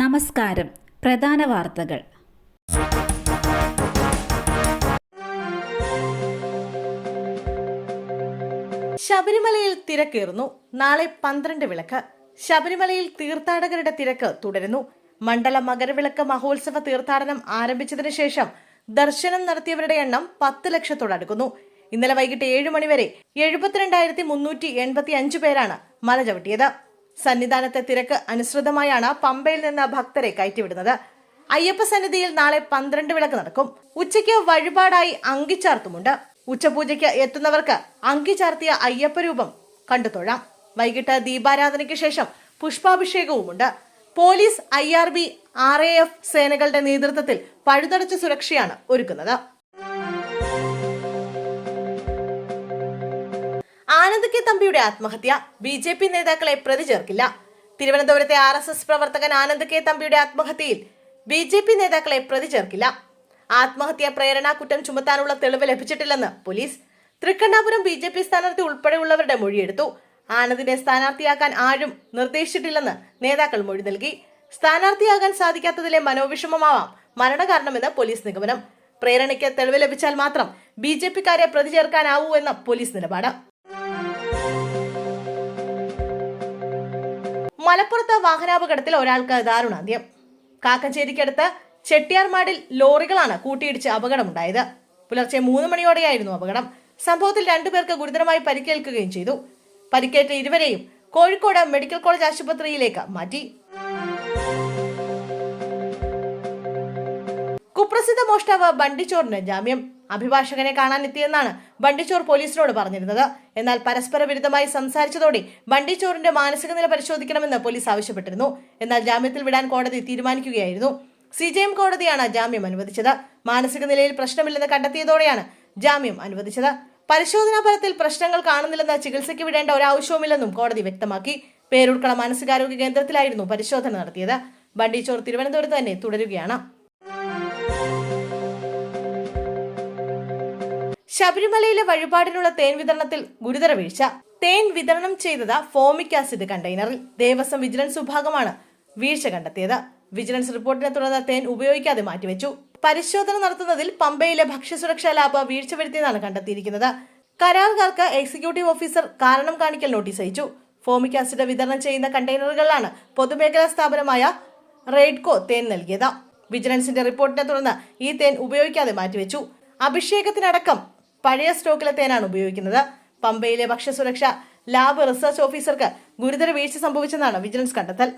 നമസ്കാരം. പ്രധാന വാർത്തകൾ. ശബരിമലയിൽ തിരക്കേറുന്നു. നാളെ പന്ത്രണ്ട് വിളക്ക്. ശബരിമലയിൽ തീർത്ഥാടകരുടെ തിരക്ക് തുടരുന്നു. മണ്ഡല മകരവിളക്ക് മഹോത്സവ തീർത്ഥാടനം ആരംഭിച്ചതിനു ശേഷം ദർശനം നടത്തിയവരുടെ എണ്ണം പത്ത് ലക്ഷത്തോടടുക്കുന്നു. ഇന്നലെ വൈകിട്ട് ഏഴ് മണിവരെ എഴുപത്തിരണ്ടായിരത്തി മുന്നൂറ്റി എൺപത്തി അഞ്ച് പേരാണ് മല ചവിട്ടിയത്. സന്നിധാനത്തെ തിരക്ക് അനുസൃതമായാണ് പമ്പയിൽ നിന്ന് ഭക്തരെ കയറ്റിവിടുന്നത്. അയ്യപ്പ സന്നിധിയിൽ നാളെ പന്ത്രണ്ട് വിളക്ക് നടക്കും. ഉച്ചയ്ക്ക് വഴിപാടായി അങ്കിച്ചാർത്തുമുണ്ട് ഉച്ചപൂജയ്ക്ക് എത്തുന്നവർക്ക് അങ്കിച്ചാർത്തിയ അയ്യപ്പ രൂപം കണ്ടു തൊഴാം. വൈകിട്ട് ദീപാരാധനയ്ക്ക് ശേഷം പുഷ്പാഭിഷേകവുമുണ്ട്. Police I R B R A F സേനകളുടെ നേതൃത്വത്തിൽ പഴുതടച്ച സുരക്ഷയാണ് ഒരുക്കുന്നത്. ആനന്ദ് കെ തമ്പിയുടെ ആത്മഹത്യ. ബി ജെ പി നേതാക്കളെ പ്രതി ചേർക്കില്ല. തിരുവനന്തപുരത്തെ ആർ എസ് എസ് പ്രവർത്തകൻ ആനന്ദ് കെ തമ്പിയുടെ ആത്മഹത്യയിൽ ബി ജെ പി നേതാക്കളെ പ്രതി ചേർക്കില്ല. ആത്മഹത്യാ പ്രേരണാ കുറ്റം ചുമത്താനുള്ള തെളിവ് ലഭിച്ചിട്ടില്ലെന്ന് police. Thrikkannapuram B J P സ്ഥാനാർത്ഥി ഉൾപ്പെടെയുള്ളവരുടെ മൊഴിയെടുത്തു. ആനന്ദിനെ സ്ഥാനാർത്ഥിയാക്കാൻ ആരും നിർദ്ദേശിച്ചിട്ടില്ലെന്ന് നേതാക്കൾ മൊഴി നൽകി. സ്ഥാനാർത്ഥിയാകാൻ സാധിക്കാത്തതിലെ മനോവിഷമമാവാം മരണകാരണമെന്ന് പോലീസ് നിഗമനം. പ്രേരണയ്ക്ക് തെളിവ് ലഭിച്ചാൽ മാത്രം ബി ജെ പിക്കാരെ പ്രതി ചേർക്കാനാവൂ എന്ന പോലീസ് നിലപാട്. മലപ്പുറത്ത് വാഹനാപകടത്തിൽ ഒരാൾക്ക് ദാരുണാന്ത്യം. കാക്കഞ്ചേരിക്കടുത്ത് ചെട്ടിയാർമാടിൽ ലോറികളാണ് കൂട്ടിയിടിച്ച് അപകടമുണ്ടായത്. പുലർച്ചെ മൂന്ന് മണിയോടെയായിരുന്നു അപകടം. സംഭവത്തിൽ രണ്ടുപേർക്ക് ഗുരുതരമായി പരിക്കേൽക്കുകയും ചെയ്തു. പരിക്കേറ്റ ഇരുവരെയും കോഴിക്കോട് മെഡിക്കൽ കോളേജ് ആശുപത്രിയിലേക്ക് മാറ്റി. കുപ്രസിദ്ധ മോഷ്ടാവ് ബണ്ടിച്ചോറിന് ജാമ്യം. അഭിഭാഷകനെ കാണാനെത്തിയെന്നാണ് ബണ്ടിച്ചോർ പോലീസിനോട് പറഞ്ഞിരുന്നത്. എന്നാൽ പരസ്പര വിരുദ്ധമായി സംസാരിച്ചതോടെ ബണ്ടിച്ചോറിന്റെ മാനസിക നില പരിശോധിക്കണമെന്ന് പോലീസ് ആവശ്യപ്പെട്ടിരുന്നു. എന്നാൽ ജാമ്യത്തിൽ വിടാൻ കോടതി തീരുമാനിക്കുകയായിരുന്നു. സി ജെ എം കോടതിയാണ് ജാമ്യം അനുവദിച്ചത്. മാനസിക നിലയിൽ പ്രശ്നമില്ലെന്ന് കണ്ടെത്തിയതോടെയാണ് ജാമ്യം അനുവദിച്ചത്. പരിശോധനാ ഫലത്തിൽ പ്രശ്നങ്ങൾ കാണുന്നില്ലെന്ന് ചികിത്സയ്ക്ക് വിടേണ്ട ഒരാവശ്യവുമില്ലെന്നും കോടതി വ്യക്തമാക്കി. പേരുൾക്കള മാനസികാരോഗ്യ കേന്ദ്രത്തിലായിരുന്നു പരിശോധന നടത്തിയത്. ബണ്ടിച്ചോർ തിരുവനന്തപുരത്ത് തന്നെ തുടരുകയാണ്. ശബരിമലയിലെ വഴിപാടിനുള്ള തേൻ വിതരണത്തിൽ ഗുരുതര വീഴ്ച. തേൻ വിതരണം ചെയ്തത് ഫോമിക് ആസിഡ് കണ്ടെയ്നറിൽ. ദേവസ്വം വിജിലൻസ് വിഭാഗമാണ് വീഴ്ച കണ്ടെത്തിയത്. വിജിലൻസ് റിപ്പോർട്ടിനെ തുടർന്ന് തേൻ ഉപയോഗിക്കാതെ മാറ്റിവെച്ചു. പരിശോധന നടത്തുന്നതിൽ പമ്പയിലെ ഭക്ഷ്യസുരക്ഷാ ലാബ് വീഴ്ച വരുത്തിയതാണ് കണ്ടെത്തിയിരിക്കുന്നത്. കരാറുകാർക്ക് എക്സിക്യൂട്ടീവ് ഓഫീസർ കാരണം കാണിക്കൽ നോട്ടീസ് അയച്ചു. ഫോമിക് ആസിഡ് വിതരണം ചെയ്യുന്ന കണ്ടെയ്നറുകളിലാണ് പൊതുമേഖലാ സ്ഥാപനമായ റെയ്ഡ്കോ തേൻ നൽകിയത്. വിജിലൻസിന്റെ റിപ്പോർട്ടിനെ തുടർന്ന് ഈ തേൻ ഉപയോഗിക്കാതെ മാറ്റിവെച്ചു. അഭിഷേകത്തിനടക്കം പഴയ സ്റ്റോക്കിലെ തേനാണ് ഉപയോഗിക്കുന്നത്. പമ്പയിലെ ഭക്ഷ്യസുരക്ഷ ലാബ് റിസർച്ച് ഓഫീസർക്ക് ഗുരുതര വീഴ്ച സംഭവിച്ചെന്നാണ് വിജിലൻസ് കണ്ടെത്തൽ.